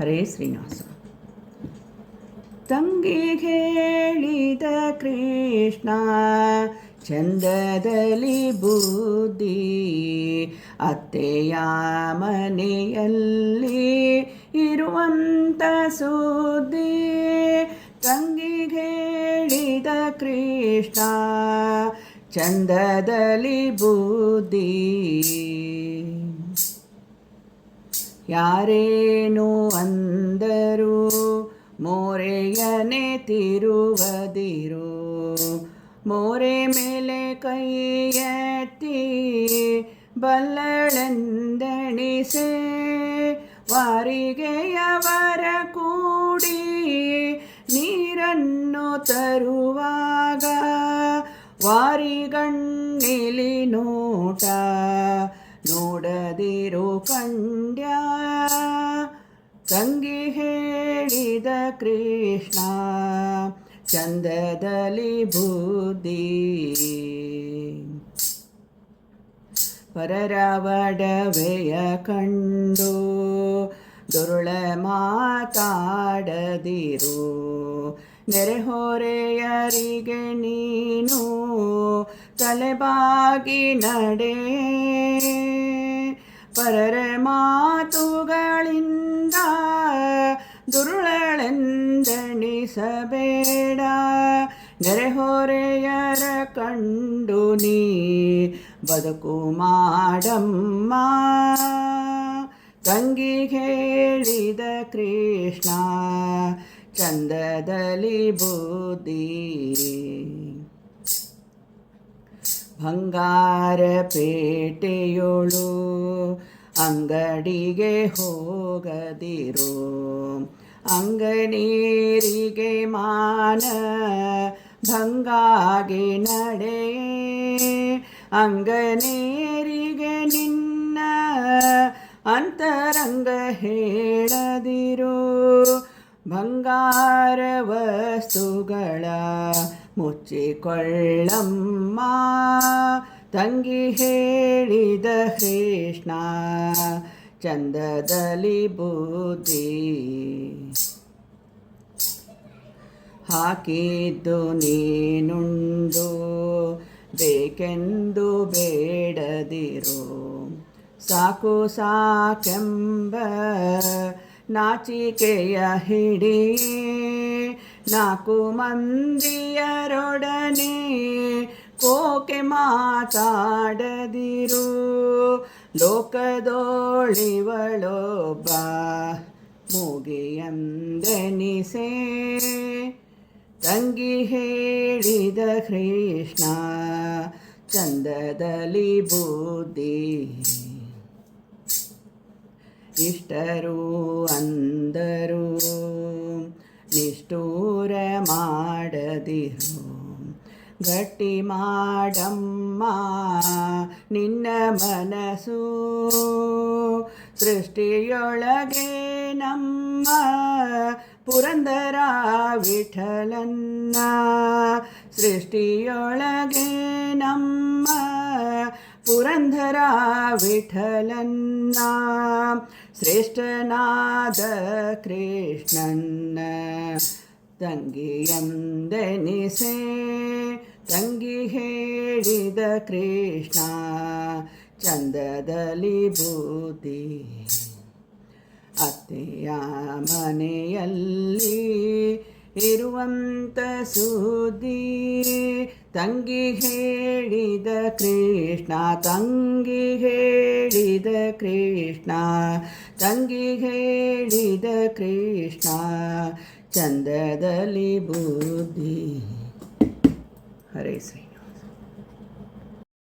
ಹರೇ ಶ್ರೀನಿವಾಸ. ತಂಗಿ ಹೇಳಿದ ಕೃಷ್ಣ, ಚಂದದಲ್ಲಿ ಬುದ್ಧಿ, ಅತ್ತೆಯ ಮನೆಯಲ್ಲಿ ಇರುವಂಥ ಸುದ್ದಿ. ತಂಗಿಗೆ ಹೇಳಿದ ಕೃಷ್ಣ, ಚಂದದಲ್ಲಿ ಬುದ್ಧಿ. ಯಾರೇನು ಅಂದರು ಮೋರೆಯನೆ ತಿರುವದಿರು. ಮೋರೆ ಮೇಲೆ ಕೈಯತ್ತಿ ಬಲ್ಲಳೆಂದೆಣಿಸೆ ವಾರಿಗೆಯವರ ಕೂಡಿ ನೀರನ್ನು ತರುವಾಗ ವಾರಿಗಣ್ಣಿಲಿ ನೋಟ ನೋಡದಿರು ಕಂಡ್ಯ ತಂಗಿ ಹೇಳಿದ ಕೃಷ್ಣ, ಚಂದದಲ್ಲಿ ಬುದ್ಧಿ. ಪರರ ಒಡವೆಯ ಕಂಡು ದುರುಳ ಮಾತಾಡದಿರು. ನೆರೆಹೊರೆಯರಿಗೆ ನೀನು ತಲೆಬಾಗಿ ನಡೆ ಪರರ ಮಾತುಗಳಿಂದ ದುರುಳಳೆಂದೆಣಿಸಬೇಡ. ನೆರೆಹೊರೆಯರ ಕಂಡು ನೀ ಬದುಕು ಮಾಡಮ್ಮ. ತಂಗಿ ಹೇಳಿದ ಕೃಷ್ಣ ಚಂದದಲ್ಲಿ ಬುದ್ಧಿ. ಬಂಗಾರ ಪೇಟೆಯೋಳು ಅಂಗಡಿಗೆ ಹೋಗದಿರು. ಅಂಗನೀರಿಗೆ ಮಾನ ಭಂಗಾಗಿ ನಡೆ. ಅಂಗನೇರಿಗೆ ನಿನ್ನ ಅಂತರಂಗ ಹೇಳದಿರು. ಬಂಗಾರ ವಸ್ತುಗಳ ಮುಚ್ಚಿಕೊಳ್ಳಮ್ಮ. ತಂಗಿ ಹೇಳಿದ ಕೃಷ್ಣ ಚಂದದಲ್ಲಿ ಬೂದಿ ಹಾಕಿದ್ದು ನೀನುಂಡು ಬೇಕೆಂದು ಬೇಡದಿರು. ಸಾಕು ಸಾಕೆಂಬ ನಾಚಿಕೆಯ ಹಿಡಿ ನಾಲ್ಕು ಮಂದಿಯರೊಡನೆ ಕೋಕೆ ಮಾತಾಡದಿರು. ಲೋಕದೋಳಿವಳೊಬ್ಬ ಮುಗಿಯಂದೆನಿಸೆ. ತಂಗಿ ಹೇಳಿದ ಕೃಷ್ಣ ಚಂದದಲ್ಲಿ ಬುದ್ಧಿ ಇಷ್ಟರು ಅಂದರು. ನಿಷ್ಠೂರ ಮಾಡದಿರು. ಗಟ್ಟಿ ಮಾಡಮ್ಮ ನಿನ್ನ ಮನಸ್ಸು ಸೃಷ್ಟಿಯೊಳಗೆ ನಮ್ಮ ಪುರಂದರ ವಿಠಲನ್ನ ಸೃಷ್ಟಿಯೊಳಗೆ ನಮ್ಮ ಪುರಂದರ ವಿಠಲನ್ನ ಶ್ರೇಷ್ಠನಾದ ಕೃಷ್ಣನ್ನ ತಂಗಿಯಂದೆನಿಸೆ ತಂಗಿ ಹೇಳಿದ ಕೃಷ್ಣ ಚಂದದಲ್ಲಿ ಭೂತಿ ಅತ್ತೆಯ ಮನೆಯಲ್ಲಿ ಇರುವಂತ ಸುದ್ದಿ ತಂಗಿ ಹೇಳಿದ ಕೃಷ್ಣ ತಂಗಿ ಹೇಳಿದ ಕೃಷ್ಣ ತಂಗಿ ಹೇಳಿದ ಕೃಷ್ಣ ಚಂದದಲ್ಲಿ ಬುದ್ಧಿ. ಹರೇ ಶ್ರೀ.